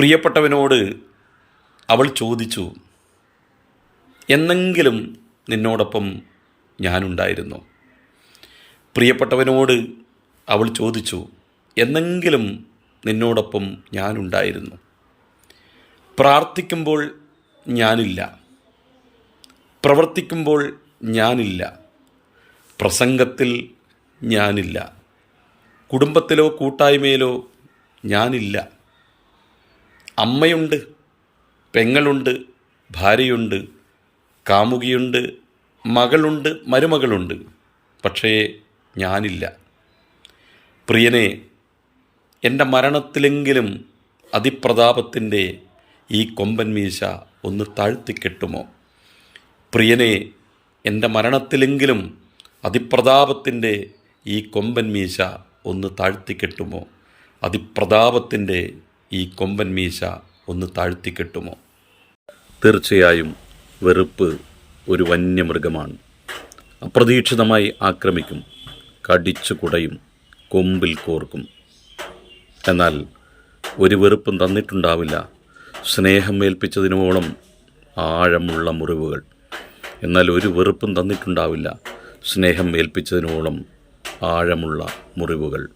പ്രിയപ്പെട്ടവനോട് അവൾ ചോദിച്ചു എന്നെങ്കിലും നിന്നോടൊപ്പം ഞാനുണ്ടായിരുന്നു? പ്രിയപ്പെട്ടവനോട് അവൾ ചോദിച്ചു എന്നെങ്കിലും നിന്നോടൊപ്പം ഞാനുണ്ടായിരുന്നു. പ്രാർത്ഥിക്കുമ്പോൾ ഞാനില്ല. പ്രവർത്തിക്കുമ്പോൾ ഞാനില്ല. പ്രസംഗത്തിൽ ഞാനില്ല. കുടുംബത്തിലോ കൂട്ടായ്മയിലോ ഞാനില്ല. അമ്മയുണ്ട് പെങ്ങളുണ്ട് ഭാര്യയുണ്ട് കാമുകിയുണ്ട് മകളുണ്ട് മരുമകളുണ്ട്. പക്ഷേ ഞാനില്ല. പ്രിയനെ എന്റെ മരണത്തിലെങ്കിലും അതിപ്രതാപത്തിന്റെ ഈ കൊമ്പൻ മീശ ഒന്ന് താഴ്ത്തിക്കെട്ടുമോ? പ്രിയനെ എന്റെ മരണത്തിലെങ്കിലും അതിപ്രതാപത്തിന്റെ ഈ കൊമ്പൻ മീശ ഒന്ന് താഴ്ത്തിക്കെട്ടുമോ? അതിപ്രതാപത്തിന്റെ ഈ കൊമ്പൻ മീശ ഒന്ന് താഴ്ത്തിക്കെട്ടുമോ തീർച്ചയായും വെറുപ്പ് ഒരു വന്യമൃഗമാണ്. അപ്രതീക്ഷിതമായി ആക്രമിക്കും കടിച്ചു കുടയും കൊമ്പിൽ കോർക്കും. എന്നാൽ ഒരു വെറുപ്പും തന്നിട്ടുണ്ടാവില്ല. സ്നേഹം ഏൽപ്പിച്ചതിനോളം ആഴമുള്ള മുറിവുകൾ. എന്നാൽ ഒരു വെറുപ്പും തന്നിട്ടുണ്ടാവില്ല. സ്നേഹം ഏൽപ്പിച്ചതിനോളം ആഴമുള്ള മുറിവുകൾ.